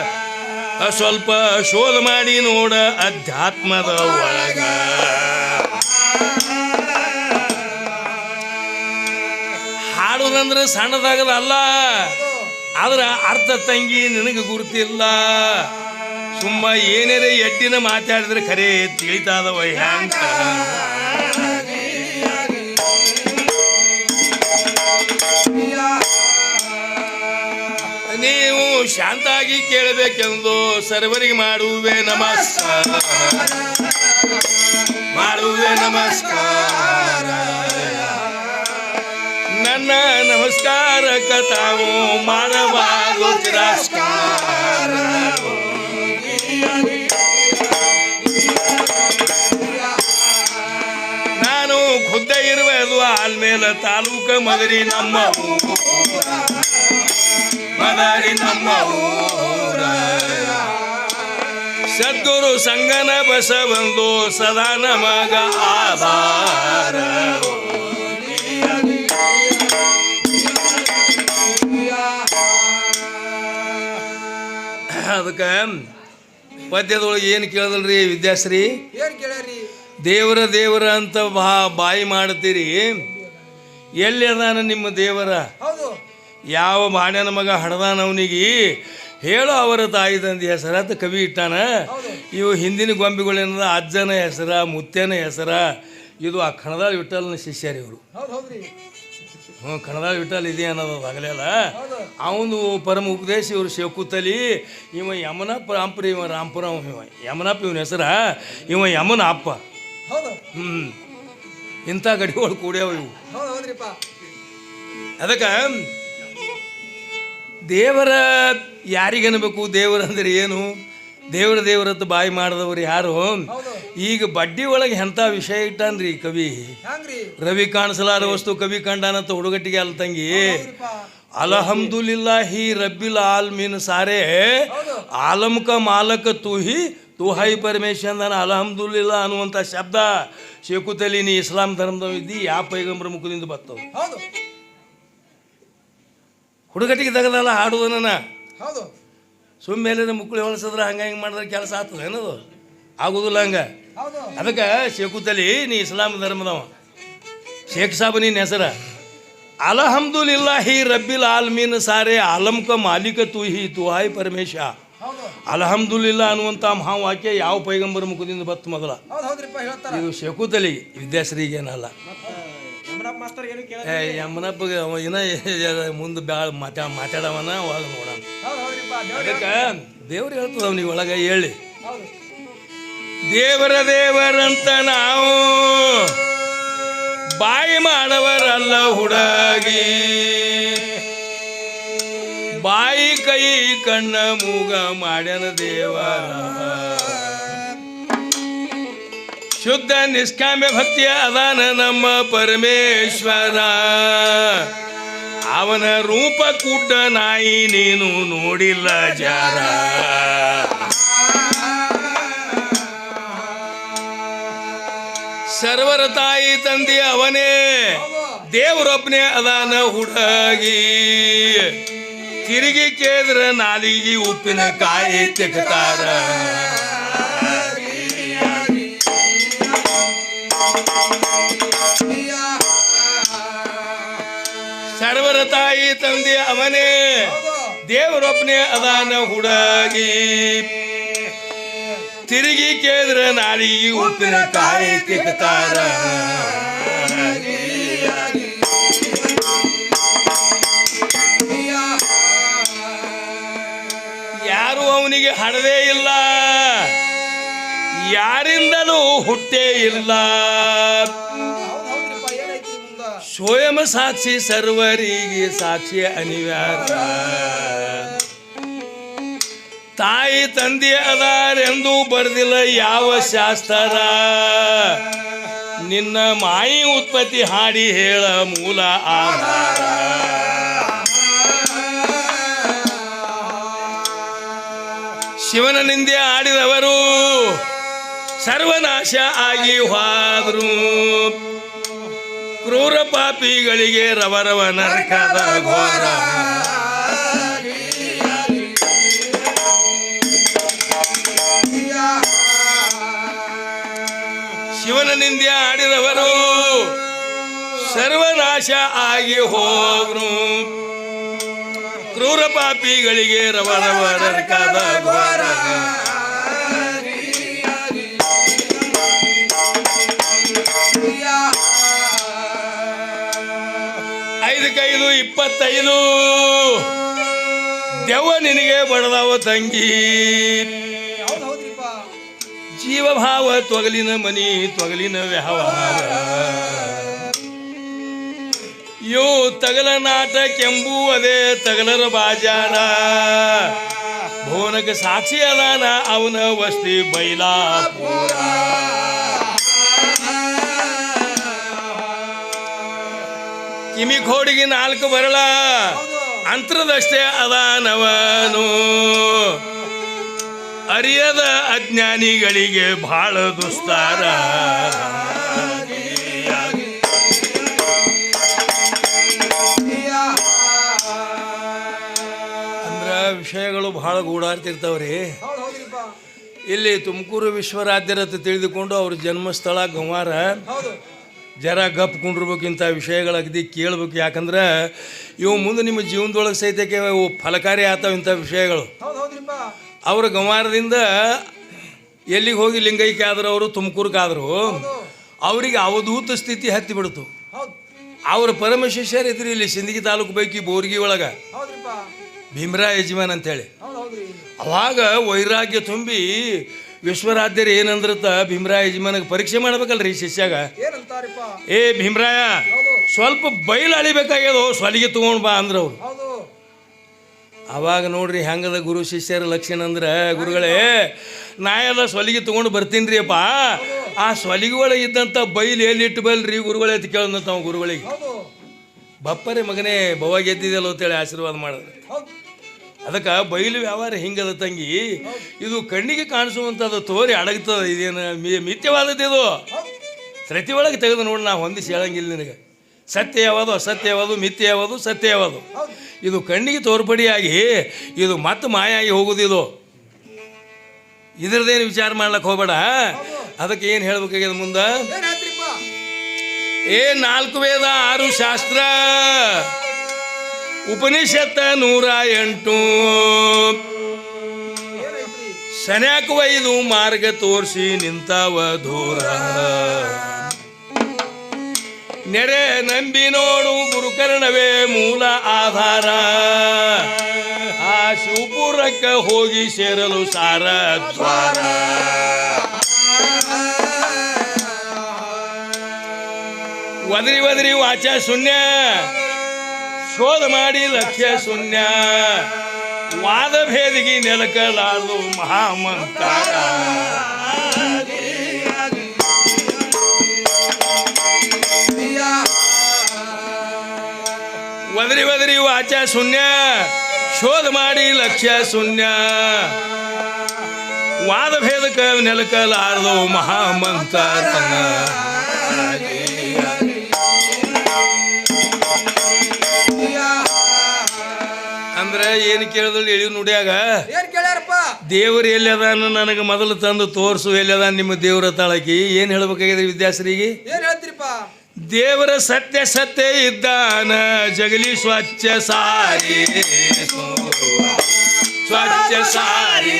ಸ್ವಲ್ಪ ಶೋಧ ಮಾಡಿ ನೋಡ ಅಧ್ಯಾತ್ಮದ ಒಳಗ. ಹಾಡುದಂದ್ರೆ ಸಣ್ಣದಾಗದಲ್ಲ ಆದ್ರ ಅರ್ಥ ತಂಗಿ ನಿನಗೆ ಗುರುತಿಲ್ಲ. ಸುಮ್ಮ ಏನೇರೇ ಎಟ್ಟಿನ ಮಾತಾಡಿದ್ರೆ ಖರೆ ತಿಳಿತಾದವ ಹ್ಯಾಂಗ? ಶಾಂತಾಗಿ ಕೇಳಬೇಕೆಂದು ಸರ್ವರಿಗೆ ಮಾಡುವೆ ನಮಸ್ಕಾರ. ಮಾಡುವೆ ನಮಸ್ಕಾರ. ನನ್ನ ನಮಸ್ಕಾರ ತಾವು ಮಾಡಬಾರದು ತಿರಸ್ಕಾರ ನಾನು ಖುದ್ದ ಇರುವುದು ಆಲ್ಮೇಲ ತಾಲೂಕ ಮದರಿ ನಮ್ಮ ಮದರಿ ನಮ್ಮ ಊರ ಸದ್ಗುರು ಸಂಗನ ಬಸವಂದು ಸದಾ ನಮಗ ಆಧಾರ. ಅದಕ್ಕೆ ಪದ್ಯದೊಳಗೆ ಏನು ಕೇಳಿದಲ್ರಿ ವಿದ್ಯಾಶ್ರೀ? ದೇವರ ದೇವರ ಅಂತ ಬಾ ಬಾಯಿ ಮಾಡ್ತೀರಿ. ಎಲ್ಲಿ ಅದಾನ ನಿಮ್ಮ ದೇವರ? ಯಾವ ಬಾಣ್ಯನ ಮಗ ಹಡದಾನವನಿಗೆ ಹೇಳೋ ಅವರ ತಾಯಿ ತಂದೆ ಹೆಸರ ಅಂತ ಕವಿ ಇಟ್ಟಾನ. ಇವು ಹಿಂದಿನ ಗೊಂಬೆಗಳೇನದ? ಅಜ್ಜನ ಹೆಸರ ಮುತ್ಯನ ಹೆಸರ. ಇದು ಆ ಕಣದಾಳ ವಿಠಲನ ಶಿಷ್ಯರು ಇವರು. ಹ್ಞೂ ಕಣದಾಳ ವಿಠಲ್ ಇದೆ ಅನ್ನೋದು ಆಗಲೆಲ್ಲ ಅವನು ಪರಮ ಉಪದೇಶ ಇವರು ಶೇಕುತಲಿ. ಇವ ಯಮನಪ್ಪ ರಾಂಪುರ ಇವ ರಾಂಪುರ ಇವ ಯಮನಪ್ಪ ಇವನ ಹೆಸರ. ಇವ ಯಮನ ಅಪ್ಪ. ಹ್ಞೂ ಇಂಥ ಗಡಿಗಳು ಕೂಡ್ಯಾವ ಇವು. ಅದಕ್ಕೆ ದೇವರ ಯಾರಿಗನ್ಬೇಕು ದೇವರ ಅಂದ್ರೆ ಏನು? ದೇವರ ದೇವರತ್ತು ಬಾಯಿ ಮಾಡಿದವರು ಯಾರು? ಈಗ ಬಡ್ಡಿ ಒಳಗೆ ಎಂಥ ವಿಷಯ ಇಟ್ಟಾನ್ರಿ ಕವಿ? ರವಿ ಕಾಣಿಸಲಾರ ವಸ್ತು ಕವಿ ಕಂಡಾನಂತ ಹುಡುಗಟ್ಟಿಗೆ ಅಲ್ಲ ತಂಗಿ. ಅಲ್ಹಮ್ದುಲಿಲ್ಲಾಹಿ ರಬ್ಬಿಲ್ ಆಲ್ಮೀನ್ ಸಾರೆ ಆಲಮ್ಕ ಮಾಲಕ ತೂಹಿ ತುಹೈ ಅಂದಾನ ಅಲ್ಹಮ್ದುಲಿಲ್ಲ ಅನ್ನುವಂಥ ಶಬ್ದ ಶೇಕುತಲಿ ನೀ ಇಸ್ಲಾಂ ಧರ್ಮದವ ಇದ್ದಿ ಯಾವ ಪೈಗಂಬರ ಮುಖದಿಂದ ಬರ್ತವೆ ಹೌದು ಹುಡುಗಟ್ಟಿಗೆ ತೆಗೆದಲ್ಲ ಹಾಡುದನ ಹೌದು. ಸುಮ್ಮೇಲೆ ಮುಕ್ಕಳು ಹೊಲಸಿದ್ರೆ ಹಂಗೆ ಹಿಂಗೆ ಮಾಡಿದ್ರೆ ಕೆಲಸ ಆಗ್ತದೆ ಏನದು? ಆಗುದಿಲ್ಲ ಹಂಗೆ. ಅದಕ್ಕೆ ಶೇಖುತಲಿ ನೀ ಇಸ್ಲಾಂ ಧರ್ಮದವ. ಶೇಖ್ ಸಾಬ್ ನಿನ್ನ ಹೆಸರ? ಅಲ್ಹಮ್ದುಲಿಲ್ಲಾಹಿ ರಬ್ಬಿಲ್ ಆಲ್ಮೀನ್ ಸಾರೆ ಆಲಮ್ಕ ಮಾಲೀಕ ತೂ ಹಿ ತು ಹಾಯ್ ಪರಮೇಶ ಅಲ್ಹಮ್ದುಲಿಲ್ಲ ಅನ್ನುವಂಥ ಮಹಾವಾಕ್ಯ ಯಾವ ಪೈಗಂಬರ ಮುಖದಿಂದ ಬತ್ತು ಮೊದಲ? ಇದು ಶೇಖುತಲಿ ವಿದ್ಯಾಶ್ರೀಗೇನಲ್ಲ. ಮಾಸ್ತರ್ ಏನು ಕೇಳ ಏ ಯಮ್ಮನಪ್ಪಗೆ ಅವ ಇನ್ನ ಮುಂದೆ ಬ್ಯಾಳ ಮಾತಾ ಮಾತಾಡವನ ಒಳಗೆ ನೋಡೋಣ. ಅದಕ್ಕೆ ದೇವ್ರು ಹೇಳ್ತದ ಅವನಿಗೆ ಒಳಗೆ ಹೇಳಿ. ದೇವರ ದೇವರಂತ ನಾವು ಬಾಯಿ ಮಾಡವರಲ್ಲ ಹುಡುಗಿ. ಬಾಯಿ ಕೈ ಕಣ್ಣ ಮೂಗ ಮಾಡ್ಯನ ದೇವರ. ಶುದ್ಧ ನಿಷ್ಕಾಮ್ಯ ಭಕ್ತಿಯ ಅದಾನ ನಮ್ಮ ಪರಮೇಶ್ವರ. ಅವನ ರೂಪ ಕೂಟ ನಾಯಿ ನೀನು ನೋಡಿಲ್ಲ ಜಾರ. ಸರ್ವರ ತಾಯಿ ತಂದೆ ಅವನೇ ದೇವರೊಬ್ಬನೇ ಅದಾನ ಹುಡುಗಿ. ತಿರುಗಿ ಕೇದ್ರ ನಾಲಿಗೆ ಉಪ್ಪಿನ ಕಾಯಿ ತೆಗ್ತಾರ ತಾಯಿ ತಂದೆ ಅವನೇ. ದೇವರೊಬ್ಬನೇ ಅದಾನ ಹುಡುಗಿ. ತಿರುಗಿ ಕೇಳಿದ್ರೆ ನಾಳಿ ಉಪ್ಪಿನ ತಾಯಿ ತಿಕ್ತಾರ. ಯಾರು ಅವನಿಗೆ ಹಡದೇ ಇಲ್ಲ. ಯಾರಿಂದಲೂ ಹುಟ್ಟೇ ಇಲ್ಲ. ಸ್ವಯಂ ಸಾಕ್ಷಿ ಸರ್ವರಿಗೆ ಸಾಕ್ಷಿ ಅನಿವಾರ್ಯ. ತಾಯಿ ತಂದೆ ಅದಾರೆಂದು ಬರ್ದಿಲ್ಲ ಯಾವ ಶಾಸ್ತ್ರ. ನಿನ್ನ ಮಾಯಿ ಉತ್ಪತ್ತಿ ಹಾಡಿ ಹೇಳ ಮೂಲ ಆಧಾರ. ಶಿವನ ನಿಂದೆ ಆಡಿದವರು ಸರ್ವನಾಶ ಆಗಿ ಹೋದ್ರು. ಕ್ರೂರ ಪಾಪಿಗಳಿಗೆ ರವರವ ನರಕದ ಘೋರ ಶಿವನ ನಿಂದೆ ಆಡಿದವರು ಸರ್ವನಾಶ ಆಗಿ ಹೋಗ್ರು. ಕ್ರೂರ ಪಾಪಿಗಳಿಗೆ ರವರವ ನರಕದ ಘೋರ ಐದಕ್ಕೈದು ಇಪ್ಪತ್ತೈದು. ದೆವ್ವ ನಿನಗೆ ಬಡದವ ತಂಗಿ. ಜೀವಭಾವ ತೊಗಲಿನ ಮನಿ, ತೊಗಲಿನ ವ್ಯವಹಾರ. ಯೋ ತಗಲ ನಾಟಕೆಂಬುವುದೇ ತಗಲರ ಬಾಜಾರ. ಭುವನಕ್ಕೆ ಸಾಕ್ಷಿ ಅದಾನ, ಅವನ ವಸ್ತಿ ಬೈಲಾಪುರ. ಕಿಮಿ ಕೋಡಿಗೆ ನಾಲ್ಕು ಹೌದು ಅಂತರದಷ್ಟೇ ಅದಾನವನು ಅರಿಯದ ಅಜ್ಞಾನಿಗಳಿಗೆ ಬಹಳ ದುಸ್ತಾರ. ಅಂದ್ರ ವಿಷಯಗಳು ಬಹಳ ಗೂಡಾಡ್ತಿರ್ತಾವ್ರಿ ಇಲ್ಲಿ ತುಮಕೂರು ವಿಶ್ವರಾಜ್ಯರತ್ತ ತಿಳಿದುಕೊಂಡು ಅವ್ರ ಜನ್ಮಸ್ಥಳ ಗಂವಾರ. ಜರ ಗಪ್ ಕುಂಡಿರ್ಬೇಕಿಂತ ವಿಷಯಗಳು ಅಗದಿ ಕೇಳಬೇಕು. ಯಾಕಂದ್ರೆ ಇವು ಮುಂದೆ ನಿಮ್ಮ ಜೀವನದೊಳಗೆ ಸಹಿತಕ್ಕೆ ಫಲಕಾರಿ ಆತಾವ ಇಂಥ ವಿಷಯಗಳು. ಅವರ ಗಮಾರದಿಂದ ಎಲ್ಲಿಗೆ ಹೋಗಿ ಲಿಂಗೈಕ್ಯ ಆದರೂ ಅವರು ತುಮಕೂರ್ಗಾದ್ರು ಅವರಿಗೆ ಅವಧೂತ ಸ್ಥಿತಿ ಹತ್ತಿ ಬಿಡ್ತು. ಅವ್ರ ಪರಮ ಶಿಷ್ಯರು ಇದ್ರಿ ಇಲ್ಲಿ ಸಿಂದಗಿ ತಾಲೂಕು ಬೈಕಿ ಬೋರ್ಗಿ ಒಳಗೆ. ಭೀಮರಾಯ ಯಜಮಾನ್ ಅಂತೇಳಿ. ಅವಾಗ ವೈರಾಗ್ಯ ತುಂಬಿ ವಿಶ್ವರಾಧ್ಯರು ಏನಂದ್ರತ ಭೀಮರಾಯ ಯಜಮಾನಿಗೆ ಪರೀಕ್ಷೆ ಮಾಡ್ಬೇಕಲ್ರಿ ಶಿಷ್ಯಾಗ? ಏನಂತಾರಿಪ್ಪ? ಏ ಭೀಮರಾಯ ಸ್ವಲ್ಪ ಬೈಲ್ ಅಳಿಬೇಕಾಗ್ಯದೋ ಸ್ವಲಿಗೆ ತೊಗೊಂಡು ಬಾ ಅಂದ್ರು ಅವ್ರು. ಅವಾಗ ನೋಡ್ರಿ ಹೆಂಗದ ಗುರು ಶಿಷ್ಯರ ಲಕ್ಷಣ ಅಂದ್ರೆ ಗುರುಗಳೇ ನಾಯೆಲ್ಲ ಎಲ್ಲ ಸ್ವಲಿಗೆ ತೊಗೊಂಡು ಬರ್ತೀನಿ ಅಪ್ಪ ಆ ಸ್ವಲಿಗೆ ಒಳಗೆ ಇದ್ದಂಥ ಬೈಲ್ ಎಲ್ಲಿಟ್ಟು ಬೈಲ್ರಿ ಗುರುಗಳೇ ಅಂತ ಕೇಳಿದಂತ ಅವ ಗುರುಗಳಿಗೆ. ಬಪ್ಪರೆ ಮಗನೇ ಬವ ಅಂತ ಅಂತೇಳಿ ಆಶೀರ್ವಾದ ಮಾಡಿದ್ರೆ. ಅದಕ್ಕೆ ಬಯಲು ವ್ಯವಹಾರ ಹಿಂಗದ ತಂಗಿ. ಇದು ಕಣ್ಣಿಗೆ ಕಾಣಿಸುವಂಥದ್ದು ತೋರಿ ಅಡಗ್ತದ ಇದೇನು ಮಿಥ್ಯವಾದದ್ದು ಇದು. ಪ್ರತಿ ಸತಿ ಒಳಗೆ ತೆಗೆದು ನೋಡಿ ನಾ ಹೊಂದಿಸಿ ಹೇಳಂಗಿಲ್ಲ ನಿನಗೆ. ಸತ್ಯ ಯಾವುದು ಅಸತ್ಯ ಯಾವುದು ಮಿಥ್ಯ ಯಾವುದು ಸತ್ಯ ಯಾವುದು ಇದು ಕಣ್ಣಿಗೆ ತೋರ್ಪಡಿಯಾಗಿ ಇದು ಮತ್ತೆ ಮಾಯಾಗಿ ಹೋಗುದು ಇದು. ಇದ್ರದ್ದೇನು ವಿಚಾರ ಮಾಡ್ಲಕ್ಕೆ ಹೋಗಬೇಡ. ಅದಕ್ಕೆ ಏನು ಹೇಳ್ಬೇಕಾಗ್ಯದ ಮುಂದೆ? ಏ ನಾಲ್ಕು ವೇದ ಆರು ಶಾಸ್ತ್ರ. ಉಪನಿಷತ್ತ ನೂರ ಎಂಟು. ಸನ್ಯಾಕ ವೈದು ಮಾರ್ಗ ತೋರಿಸಿ ನಿಂತವ ದೂರ ನೆರೆ ನಂಬಿ ನೋಡು ಗುರುಕರ್ಣವೇ ಮೂಲ ಆಧಾರ. ಆ ಶಿವಪುರಕ್ಕೆ ಹೋಗಿ ಸೇರಲು ಸಾರ ದ್ವಾರ. ವದ್ರಿ ಒದರಿ ವಾಚ ಶೂನ್ಯ. ಶೋಧ ಮಾಡಿ ಲಕ್ಷ್ಯ ಶೂನ್ಯ. ವಾದ ಭೇದಿಗೆ ನೆಲಕಲಾರದು ಮಹಾಮಂತಾರ ಒದರಿ ಒದರಿ ವಾಚ ಶೂನ್ಯ, ಶೋಧ ಮಾಡಿ ಲಕ್ಷ್ಯ ಶೂನ್ಯ. ವಾದ ಭೇದಕ ನೆಲಕಲಾರದು ಮಹಾಮಂತಾರ ಅಂದ್ರೆ ಏನು ಕೇಳಿದ್ರು ಇಳಿ ನುಡಿಯಾಗ? ಏನ್ ಕೇಳ್ಯಾರಪ್ಪ? ದೇವರು ಎಲ್ಲದಾನ ನನಗೆ ಮೊದಲು ತಂದು ತೋರಿಸು ಎಲ್ಲದ ನಿಮ್ಮ ದೇವರ ತಾಳಕಿ ಏನು ಹೇಳ್ಬೇಕಾಗಿದೆ ವಿದ್ಯಾಶ್ರೀಗೆ? ಏನ್ ಹೇಳ್ತೀರಿಪ್ಪ? ದೇವರ ಸತ್ಯ ಸತ್ಯ ಇದ್ದಾನ ಜಗಲಿ ಸ್ವಚ್ಛ ಸಾರಿ ಸ್ವಚ್ಛ ಸಾರಿ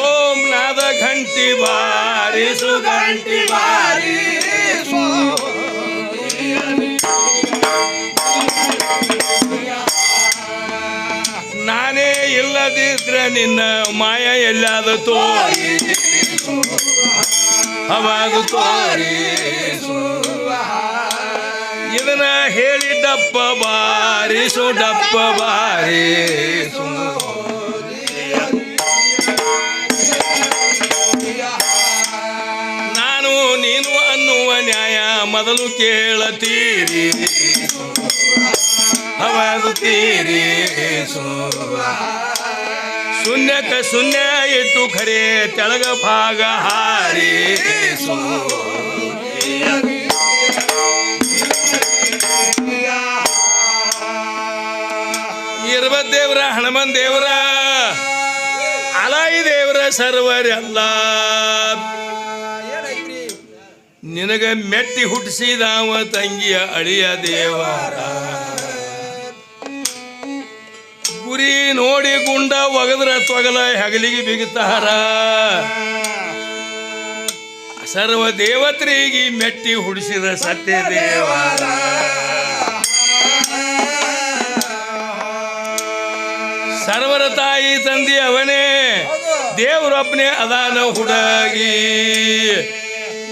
ಓಂ ನಾದ ಘಂಟಿ ಬಾರಿಸು ಘಂಟಿ ಬಾರಿ ಇಲ್ಲದಿದ್ರೆ ನಿನ್ನ ಮಾಯ ಎಲ್ಲಾದ ತೋರಿ. ಅವಾಗ ತೋರಿ. ಇದನ್ನ ಹೇಳಿ ಡಪ್ಪ ಬಾರಿಸು ಡಪ್ಪ ಬಾರಿಸು. ನಾನು ನೀನು ಅನ್ನುವ ನ್ಯಾಯ ಮೊದಲು ಕೇಳತೀರಿ. ಅವಾಗ ತೀರಿ ಶೂನ್ಯಕ ಶೂನ್ಯ ಇಟ್ಟು ಖರೆ ತೆಳಗ ಭಾಗ ಹಾರಿ. ಇರ್ಬ ದೇವ್ರ, ಹನುಮನ್ ದೇವ್ರ, ಅಲಾಯಿ ದೇವ್ರ ಸರ್ವರೆಲ್ಲ. ನಿನಗ ಮೆಟ್ಟಿ ಹುಟ್ಟಿಸಿದಾವ ತಂಗಿಯ ಅಳಿಯ ದೇವರ. ಗುರಿ ನೋಡಿ ಗುಂಡ ಒಗದ್ರ ತೊಗಲ ಹೆಗಲಿಗೆ ಬಿಗುತ್ತಾರ ಸರ್ವ ದೇವತ್ರಿಗೆ ಮೆಟ್ಟಿ ಹುಡಿಸಿದ ಸತ್ಯ ದೇವ ಸರ್ವರ ತಾಯಿ ತಂದಿ ಅವನೇ ದೇವರೊಬ್ಬನೇ ಅದಾನ ಹುಡಗಿ.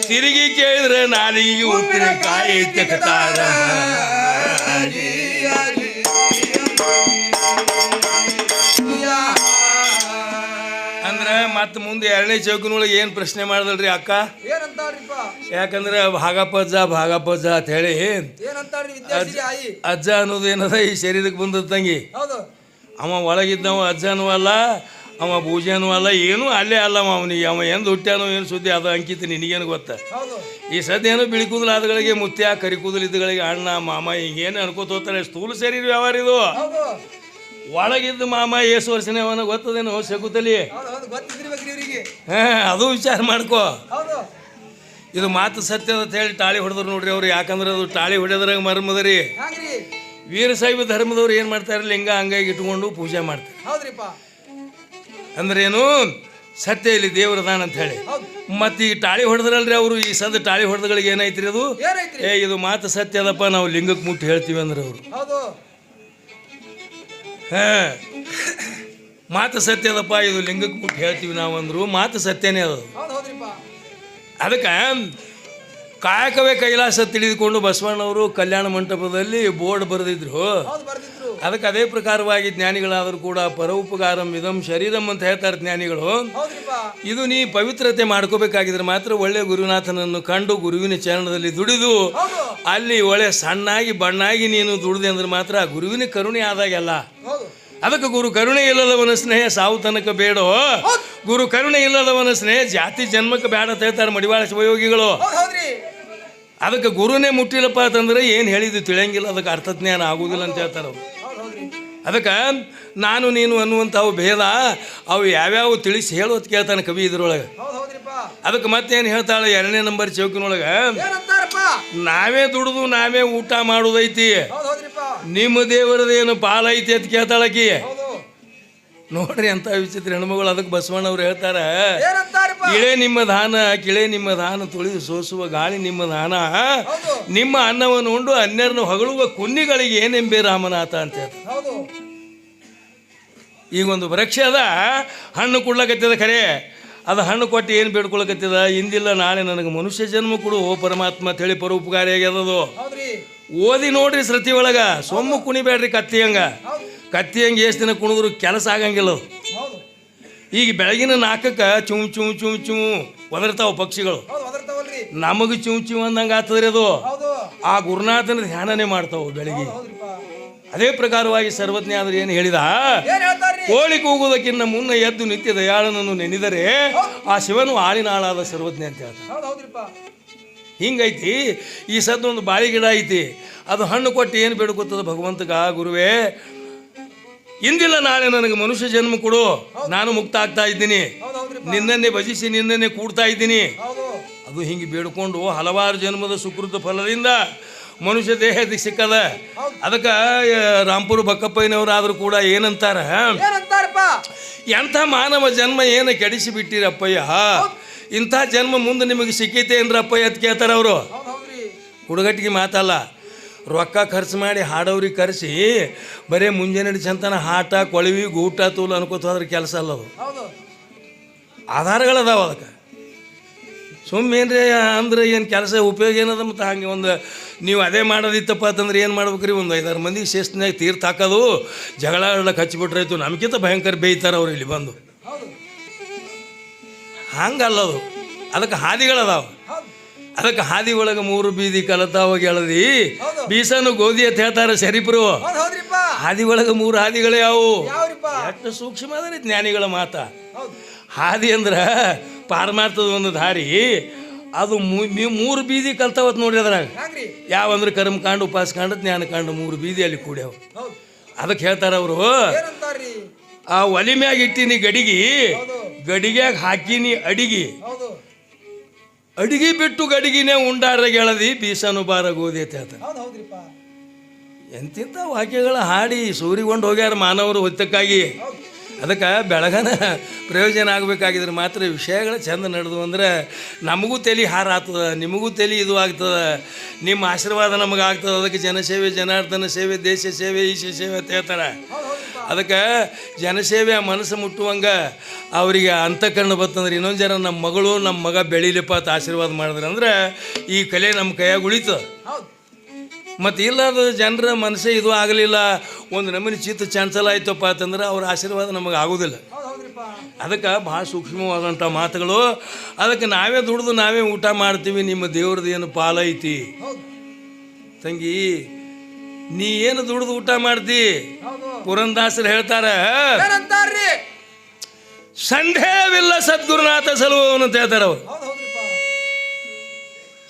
ತಿರುಗಿ ಕೇಳಿದ್ರೆ ನಾಲಿಗೆ ಉಪ್ಪಿನಕಾಯಿ ತೆಕ್ತಾರ ಮತ್ತೆ ಮುಂದೆ ಎರಡನೇ ಚೌಕಿನೊಳಗೆ ಏನು ಪ್ರಶ್ನೆ ಮಾಡ್ದಲ್ರಿ ಅಕ್ಕ? ಏನಂತಾಳ್ರಿಪ್ಪ? ಯಾಕಂದ್ರೆ ಭಾಗಪಜ್ಜ ಭಾಗಪಜ್ಜ ಅಂತ ಹೇಳಿ. ಏನಂತಾಳ್ರಿ ವಿದ್ಯಾರ್ಥಿ ಆಯಿ? ಅಜ್ಜ ಅನ್ನೋದು ಏನದ ಈ ಶರೀರಕ್ಕೆ ಬಂದದ ತಂಗಿ? ಹೌದು. ಅವ ಒಳಗಿದ್ದವ ಅಜ್ಜನೂ ಅಲ್ಲ ಅವ ಪೂಜೆನೂ ಅಲ್ಲ ಏನೂ ಅಲ್ಲೇ ಅಲ್ಲ ಅವನಿಗೆ. ಅವ ಎಂದು ಹುಟ್ಟ್ಯಾನೋ ಏನು ಸುದ್ದಿ ಅದು ಅಂಕಿತ ನಿನಗೇನು ಗೊತ್ತ? ಈ ಸದ್ಯ ಏನು ಬಿಳಿ ಕೂದಲು ಆದಗಳಿಗೆ ಮುತ್ಯ ಕರಿ ಕೂದಲು ಇದ್ದಗಳಿಗೆ ಅಣ್ಣ ಮಾಮ ಹಿಂಗೇನು ಅನ್ಕೋತ ಹೋಗ್ತಾರೆ ಸ್ಥೂಲ ಶರೀರ ವ್ಯವಹಾರ ಇದು. ಒಳಗಿದ್ದ ಮಾಮ ಏಸು ವರ್ಷನೇ ಅವನ ಗೊತ್ತದೇನೋ ಶಕುತಲಿ? ಇವ್ರಿಗೆ. ಅದು ವಿಚಾರ ಮಾಡ್ಕೋ. ಇದು ಮಾತು ಸತ್ಯ ಅಂತ ಹೇಳಿ ತಾಳಿ ಹೊಡೆದ್ರು ನೋಡ್ರಿ ಅವ್ರು ಯಾಕಂದ್ರೆ ಅದು ತಾಳಿ ಹೊಡೆದ್ರಾಗ ಮರ್ಮದರಿ. ವೀರಶೈವ ಧರ್ಮದವ್ರು ಏನು ಮಾಡ್ತಾರೆ ಲಿಂಗ ಹಂಗಾಗಿ ಇಟ್ಕೊಂಡು ಪೂಜೆ ಮಾಡ್ತಾರೆ. ಅಂದ್ರೇನು ಸತ್ಯ ಇಲ್ಲಿ ದೇವ್ರದಾನ ಅಂತ ಹೇಳಿ. ಮತ್ತೆ ಈ ತಾಳಿ ಹೊಡೆದ್ರಲ್ರಿ ಅವರು ಈ ಸದ್ ತಾಳಿ ಹೊಡೆದಗಳಿಗೆ ಏನೈತ್ರಿ ಅದು? ಏ ಇದು ಮಾತು ಸತ್ಯದಪ್ಪ ನಾವು ಲಿಂಗಕ್ಕೆ ಮುಟ್ಟಿ ಹೇಳ್ತೀವಿ ಅಂದ್ರೆ ಅವರು. ಹಾ. ಮಾತು ಸತ್ಯ ಅದಪ್ಪ ಇದು ಲಿಂಗಕ್ಕೆ ಮುಟ್ಟಿ ಹೇಳ್ತೀವಿ ನಾವು ಅಂದ್ರು ಮಾತು ಸತ್ಯನೇ ಅದು. ಅದಕ್ಕೆ ಕಾಯಕವೇ ಕೈಲಾಸ ತಿಳಿದುಕೊಂಡು ಬಸವಣ್ಣವರು ಕಲ್ಯಾಣ ಮಂಟಪದಲ್ಲಿ ಬೋರ್ಡ್ ಬರ್ದಿದ್ರು. ಅದಕ್ಕೆ ಅದೇ ಪ್ರಕಾರವಾಗಿ ಜ್ಞಾನಿಗಳಾದರೂ ಕೂಡ ಪರೋಪಕಾರಂ ಇದಂ ಶರೀರಂ ಅಂತ ಹೇಳ್ತಾರೆ ಜ್ಞಾನಿಗಳು. ಇದು ನೀ ಪವಿತ್ರತೆ ಮಾಡ್ಕೋಬೇಕಾಗಿದ್ರೆ ಮಾತ್ರ ಒಳ್ಳೆ ಗುರುನಾಥನನ್ನು ಕಂಡು ಗುರುವಿನ ಚರಣದಲ್ಲಿ ದುಡಿದು ಅಲ್ಲಿ ಒಳ್ಳೆ ಸಣ್ಣಾಗಿ ಬಣ್ಣಾಗಿ ನೀನು ದುಡಿದೆ ಅಂದ್ರೆ ಮಾತ್ರ ಆ ಗುರುವಿನ ಕರುಣೆ ಆದಾಗೆಲ್ಲ. ಅದಕ್ಕೆ ಗುರು ಕರುಣೆ ಇಲ್ಲದವನ ಸ್ನೇಹ ಸಾವು ತನಕ ಬೇಡೋ. ಗುರು ಕರುಣೆ ಇಲ್ಲದವನ ಸ್ನೇಹ ಜಾತಿ ಜನ್ಮಕ್ಕೆ ಬೇಡ ಅಂತ ಹೇಳ್ತಾರೆ ಮಡಿವಾಳ ಶಿವಯೋಗಿಗಳು. ಅದಕ್ಕೆ ಗುರುನೇ ಮುಟ್ಟಿಲ್ಲಪ್ಪ ಅಂತಂದ್ರೆ ಏನು ಹೇಳಿದ್ದು ತಿಳಿಯಂಗಿಲ್ಲ ಅದಕ್ಕೆ ಅರ್ಥಜ್ಞಾನ ಆಗುವುದಿಲ್ಲ ಅಂತ ಹೇಳ್ತಾರೆ ಅವ್ರು. ಅದಕ್ಕೆ ನಾನು ನೀನು ಅನ್ನುವಂಥವು ಭೇದ ಅವು ಯಾವ್ಯಾವ ತಿಳಿಸಿ ಹೇಳೋದು ಕೇಳ್ತಾನೆ ಕವಿ ಇದ್ರೊಳಗೆ. ಅದಕ್ಕೆ ಮತ್ತೇನು ಹೇಳ್ತಾಳೆ ಎರಡನೇ ನಂಬರ್ ಚೌಕಿನೊಳಗೆ? ನಾವೇ ದುಡಿದು ನಾವೇ ಊಟ ಮಾಡೋದೈತಿ. ನಿಮ್ಮ ದೇವರದೇನು ಪಾಲೈತಿ ಅಂತ ಕೇಳ್ತಾಳಕಿ. ನೋಡ್ರಿ ಅಂತ ವಿಚಿತ್ರ ಹೆಣ್ಮಗಳು ಅದಕ್ಕೆ ಬಸವಣ್ಣವ್ರು ಹೇಳ್ತಾರೆ ಕಿಳೆ ನಿಮ್ಮ ದಾನ ಕಿಳೆ ನಿಮ್ಮ ದಾನ ತುಳಿದು ಸೋಸುವ ಗಾಳಿ ನಿಮ್ಮ ದಾನ ನಿಮ್ಮ ಅನ್ನವನ್ನು ಉಂಡು ಅನ್ಯರನ್ನು ಹೊಗಳುವ ಕುನ್ನಿಗಳಿಗೆ ಏನೆಂಬೆ ರಾಮನಾಥ ಅಂತ ಈಗೊಂದು ಹೌದು. ಈಗ ಒಂದು ವೃಕ್ಷ ಅದ ಹಣ್ಣು ಕೊಡ್ಲಕತ್ತದ ಖರೆ. ಅದು ಹಣ್ಣು ಕೊಟ್ಟು ಏನು ಬೇಡ್ಕೊಳಕತ್ತದ? ಹಿಂದಿಲ್ಲ ನಾಳೆ ನನಗೆ ಮನುಷ್ಯ ಜನ್ಮ ಕೊಡು ಓ ಪರಮಾತ್ಮ ಹೇಳಿ ಪರೋಪಕಾರಿ ಆಗ್ಯದದು. ಹೌದ್ರಿ. ಓದಿ ನೋಡ್ರಿ ಸೃತಿ ಒಳಗ ಸೊಮ್ಮು ಕುಣಿಬೇಡ್ರಿ ಕತ್ತಿ ಹಂಗ. ಕತ್ತಿ ಹಂಗೆ ಎಷ್ಟು ದಿನ ಕುಣಿದ್ರು ಕೆಲಸ ಆಗಂಗಿಲ್ಲ ಈಗ ಬೆಳಗಿನ ನಾಲ್ಕಕ್ಕೆ ಚುಮ್ ಚುಮ್ ಚುಮ್ ಚುಮ್ ಒದರ್ತಾವ ಪಕ್ಷಿಗಳು. ನಮಗೆ ಚುಮ್ ಚುಮ್ ಅಂದಂಗೆ ಆಗ್ತದ್ರಿ ಅದು. ಆ ಗುರುನಾಥನ ಧ್ಯಾನನೇ ಮಾಡ್ತಾವ ಬೆಳಗ್ಗೆ. ಅದೇ ಪ್ರಕಾರವಾಗಿ ಸರ್ವಜ್ಞ ಆದ್ರೆ ಏನು ಹೇಳಿದ? ಕೋಳಿ ಕೂಗುವುದಕ್ಕಿಂತ ಮುನ್ನ ಎದ್ದು ನಿತ್ಯ ದಯಾಳನನ್ನು ನೆನೆದರೆ ಆ ಶಿವನು ಆಳಿನ ಆಳಾದ ಸರ್ವಜ್ಞ ಅಂತ ಹೇಳ್ತಾರೆ ಹಿಂಗೈತಿ ಈ ಸದ್ದು ಒಂದು ಬಾಳಿ ಗಿಡ ಐತಿ. ಅದು ಹಣ್ಣು ಕೊಟ್ಟು ಏನು ಬೇಡ್ಕೊತದ ಭಗವಂತಗ? ಗುರುವೇ ಇಂದಿಲ್ಲ ನಾಳೆ ನನಗೆ ಮನುಷ್ಯ ಜನ್ಮ ಕೊಡು. ನಾನು ಮುಕ್ತ ಆಗ್ತಾ ಇದ್ದೀನಿ ನಿನ್ನನ್ನೇ ಭಜಿಸಿ ನಿನ್ನನ್ನೇ ಕೂಡ್ತಾ ಇದ್ದೀನಿ. ಅದು ಹಿಂಗೆ ಬೇಡ್ಕೊಂಡು ಹಲವಾರು ಜನ್ಮದ ಸುಕೃತ ಫಲದಿಂದ ಮನುಷ್ಯ ದೇಹ ಸಿಕ್ಕದ. ಅದಕ್ಕೆ ರಾಂಪುರ ಬಕ್ಕಪ್ಪಯ್ಯನವರಾದರೂ ಕೂಡ ಏನಂತಾರ? ಎಂಥ ಮಾನವ ಜನ್ಮ ಏನು ಕೆಡಿಸಿ ಬಿಟ್ಟಿರಪ್ಪಯ್ಯ? ಇಂಥ ಜನ್ಮ ಮುಂದೆ ನಿಮಗೆ ಸಿಕ್ಕೈತೆ ಏನ್ರಪ್ಪಯ್ಯ ಅಂತ ಕೇಳ್ತಾರೆ ಅವರು. ಹುಡುಗಟ್ಟಿಗೆ ಮಾತಲ್ಲ. ರೊಕ್ಕ ಖರ್ಚು ಮಾಡಿ ಹಾಡೋರಿಗೆ ಕರೆಸಿ ಬರೀ ಮುಂಜಾನೆ ಚಂತನ ಹಾಟ ಕೊಳವಿ ಗೂಟ ತೂಲು ಅನ್ಕೋತ ಅದ್ರ ಕೆಲಸ ಅಲ್ಲ ಅದು. ಆಧಾರಗಳದಾವ ಅದಕ್ಕೆ. ರೀ ಅಂದ್ರೆ ಏನು ಕೆಲಸ ಉಪಯೋಗ ಏನದ ಮತ್ತು ಹಂಗೆ ಒಂದು ನೀವು ಅದೇ ಮಾಡೋದಿತ್ತಪ್ಪ ಅಂತಂದ್ರೆ ಏನು ಮಾಡ್ಬೇಕ್ರಿ? ಒಂದು ಐದಾರು ಮಂದಿ ಶಿಸ್ತಿನಾಗ ತೀರ್ಥ ಹಾಕೋದು ಜಗಳ ಹಚ್ಚಿಬಿಟ್ರಾಯ್ತು ನಮಗಿಂತ ಭಯಂಕರ ಬೇಯ್ತಾರೆ ಅವ್ರು ಇಲ್ಲಿ ಬಂದು. ಹಂಗಲ್ಲದು ಅದಕ್ಕೆ ಹಾದಿಗಳದಾವ ಹೌದು ಅದಕ್ಕೆ ಹಾದಿ ಒಳಗೆ ಮೂರು ಬೀದಿ ಕಲತಾವ ಗೆಳದಿ ಹೌದು. ಬೀಸನು ಗೋಧಿ ಅಂತ ಹೇಳ್ತಾರೆ ಶರೀಫರು. ಹೌದು ಒಳಗೆ ಮೂರು ಹಾದಿಗಳು ಯಾವು ಅಷ್ಟು ಎಷ್ಟು ಸೂಕ್ಷ್ಮ ಅದ ಜ್ಞಾನಿಗಳ ಮಾತ. ಹೌದು. ಅಂದ್ರೆ ಪಾರಮಾರ್ಥದ ಒಂದು ದಾರಿ. ಅದು ಮೂರು ಬೀದಿ ಕಲ್ತಾವತ್ ನೋಡ್ರಿ ಅದ್ರಾಗ. ಯಾವಂದ್ರೆ ಕರ್ಮಕಾಂಡ ಉಪಾಸಕಾಂಡ ಜ್ಞಾನಕಾಂಡ ಮೂರು ಬೀದಿ ಅಲ್ಲಿ ಕೂಡ್ಯಾವ. ಅದಕ್ಕೆ ಹೇಳ್ತಾರೆ ಅವರು ಆ ಒಲಿ ಮ್ಯಾಗ ಇಟ್ಟಿನಿ ಗಡಿಗೆ ಗಡಿಗ್ಯಾಗ ಹಾಕಿನಿ ಅಡಿಗೆ. ಅಡಿಗೆ ಬಿಟ್ಟು ಗಡಿಗಿನೇ ಉಂಡಾರ ಗೆಳದಿ ಬೀಸನು ಬಾರ ಗೋಧಿ ಅಂತ ಹೇಳ್ತಾರೆ ಹೌದು ಹೌದ್ರಿಪ್ಪ. ಎಂತಿಂಥ ವಾಕ್ಯಗಳ ಹಾಡಿ ಸೂರಿಗೊಂಡು ಹೋಗ್ಯಾರ ಮಾನವರು ಹೊತ್ತಕ್ಕಾಗಿ. ಅದಕ್ಕೆ ಬೆಳಗನ ಪ್ರಯೋಜನ ಆಗಬೇಕಾಗಿದ್ರೆ ಮಾತ್ರ ವಿಷಯಗಳು ಚಂದ ನಡೆದು ಅಂದ್ರೆ ನಮಗೂ ತಲೆ ಹಾರ ಆಗ್ತದೆ, ನಿಮಗೂ ತಲೆ ಇದು ಆಗ್ತದೆ, ನಿಮ್ಮ ಆಶೀರ್ವಾದ ನಮಗೆ ಆಗ್ತದೆ. ಅದಕ್ಕೆ ಜನಸೇವೆ ಜನಾರ್ದನ ಸೇವೆ, ದೇಶ ಸೇವೆ ಈಶ ಸೇವೆ ಅಂತ ಹೇಳ್ತಾರೆ. ಅದಕ್ಕೆ ಜನಸೇವೆ ಮನಸ್ಸು ಮುಟ್ಟುವಂಗೆ ಅವರಿಗೆ ಅಂತಃಕರಣ ಬರ್ತಂದ್ರೆ ಇನ್ನೊಂದು ಜನ ನಮ್ಮ ಮಗಳು, ನಮ್ಮ ಮಗ ಬೆಳೀಲಿಪ್ಪ ಅಂತ ಆಶೀರ್ವಾದ ಮಾಡಿದ್ರೆ ಅಂದರೆ ಈ ಕಲೆ ನಮ್ಮ ಕೈಯಾಗ ಉಳಿತು ಮತ್ತು ಇಲ್ಲದ ಜನರ ಮನಸ್ಸೇ ಇದು ಆಗಲಿಲ್ಲ. ಒಂದು ನಮೂನಿ ಚಿತ್ತ ಚಂಚಲ ಆಯ್ತಪ್ಪ ಅಂತಂದ್ರೆ ಅವ್ರ ಆಶೀರ್ವಾದ ನಮಗೆ ಆಗೋದಿಲ್ಲ. ಅದಕ್ಕೆ ಭಾಳ ಸೂಕ್ಷ್ಮವಾದಂಥ ಮಾತುಗಳು. ಅದಕ್ಕೆ ನಾವೇ ದುಡಿದು ನಾವೇ ಊಟ ಮಾಡ್ತೀವಿ ನಿಮ್ಮ ದೇವ್ರದ್ದು ಏನು ಪಾಲೈತಿ. ಹೌದು ತಂಗಿ ನೀ ಏನು ದುಡಿದು ಊಟ ಮಾಡ್ತಿ? ಪುರಂದಾಸರು ಹೇಳ್ತಾರೆ ಸಂದೇಹವಿಲ್ಲ ಸದ್ಗುರುನಾಥ ಸಲುವವನು ಅಂತ ಹೇಳ್ತಾರೆ ಅವರು.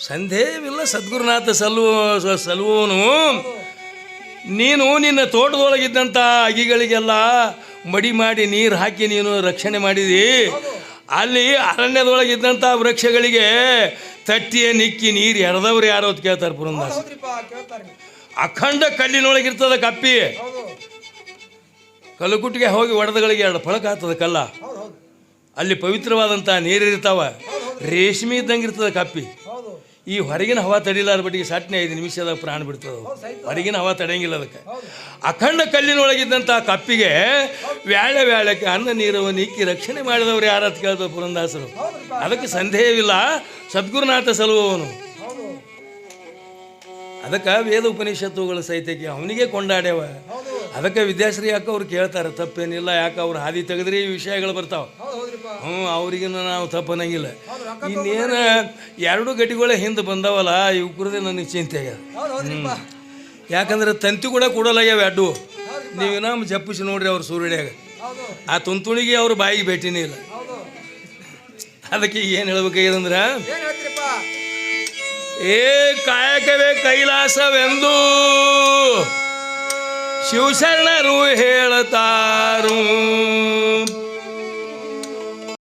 ಸಂದೇಹವಿಲ್ಲ ಸದ್ಗುರುನಾಥ ಸಲ್ವ ಸಲ್ವನು. ನೀನು ನಿನ್ನ ತೋಟದೊಳಗಿದ್ದಂಥ ಅಗಿಗಳಿಗೆಲ್ಲ ಮಡಿ ಮಾಡಿ ನೀರು ಹಾಕಿ ನೀನು ರಕ್ಷಣೆ ಮಾಡಿದಿ. ಅಲ್ಲಿ ಅರಣ್ಯದೊಳಗಿದ್ದಂಥ ವೃಕ್ಷಗಳಿಗೆ ತಟ್ಟಿಯ ನಿಕ್ಕಿ ನೀರು ಎರೆದವ್ರು ಯಾರು ಅಂತ ಕೇಳ್ತಾರೆ ಪುರಂದಾಸ. ಅಖಂಡ ಕಲ್ಲಿನೊಳಗಿರ್ತದ ಕಪ್ಪಿ. ಕಲ್ಲುಕುಟ್ಟಿಗೆ ಹೋಗಿ ಒಡೆದಗಳಿಗೆ ಎರಡು ಫಳಕ ಆಗ್ತದೆ ಕಲ್ಲ. ಅಲ್ಲಿ ಪವಿತ್ರವಾದಂಥ ನೀರಿರ್ತಾವ. ರೇಷ್ಮೆ ಇದ್ದಂಗೆ ಇರ್ತದೆ ಕಪ್ಪಿ. ಈ ಹೊರಗಿನ ಹವಾ ತಡಿಲಾರ ಬಟ್ಟಿಗೆ ಸಟ್ನೆ ಐದು ನಿಮಿಷದ ಪ್ರಾಣ ಬಿಡ್ತದೆ ಹೊರಗಿನ ಹವಾ ತಡೆಯಂಗಿಲ್ಲ ಅದಕ್ಕೆ. ಅಖಂಡ ಕಲ್ಲಿನೊಳಗಿದ್ದಂಥ ಕಪ್ಪಿಗೆ ವ್ಯಾಳೆ ವ್ಯಾಳಕ್ಕೆ ಅನ್ನ ನೀರವ ಇಕ್ಕಿ ರಕ್ಷಣೆ ಮಾಡಿದವರು ಯಾರು ಅಂತ ಕೇಳ್ತಾರೆ ಪುರಂದಾಸರು. ಅದಕ್ಕೆ ಸಂದೇಹವಿಲ್ಲ. ಸದ್ಗುರುನಾಥ ಸಲುವವನು. ಅದಕ್ಕೆ ವೇದ ಉಪನಿಷತ್ತುಗಳ ಸಹಿತಕ್ಕೆ ಅವನಿಗೆ ಕೊಂಡಾಡ್ಯವ. ಅದಕ್ಕೆ ವಿದ್ಯಾಶ್ರೀ ಯಾಕೆ ಅವ್ರು ಕೇಳ್ತಾರೆ? ತಪ್ಪೇನಿಲ್ಲ ಯಾಕೆ ಅವ್ರು ಹಾದಿ ತೆಗೆದ್ರೆ ಈ ವಿಷಯಗಳು ಬರ್ತಾವೆ. ಹ್ಞೂ ಅವ್ರಿಗಿನ್ನ ನಾವು ತಪ್ಪನಂಗಿಲ್ಲ. ಇನ್ನೇನು ಎರಡು ಗಟ್ಟಿಗಳೇ ಹಿಂದೆ ಬಂದವಲ್ಲ ಇವ್ರದೇ ನನಗೆ ಚಿಂತೆ ಆಗ್ಯದ ಯಾಕಂದ್ರೆ ತಂತಿ ಕೂಡ ಕೊಡಲಾಗ್ಯಾವ ಅಡ್ಡು ನೀವು ನಮ್ಮ ಜಪ್ಪಿಸಿ ನೋಡ್ರಿ ಅವ್ರು ಸೂರ್ಯಡ್ಯಾಗ ಆ ತುಂತುಣಿಗೆ ಅವ್ರ ಬಾಯಿಗೆ ಭೇಟಿನೇ ಇಲ್ಲ. ಅದಕ್ಕೆ ಏನು ಹೇಳ್ಬೇಕಾಗಿದಂದ್ರೆ ಏ ಕಾಯಕವೇ ಕೈಲಾಸವೆಂದು. ಶಿವಶರಣರು ಹೇಳತಾರು.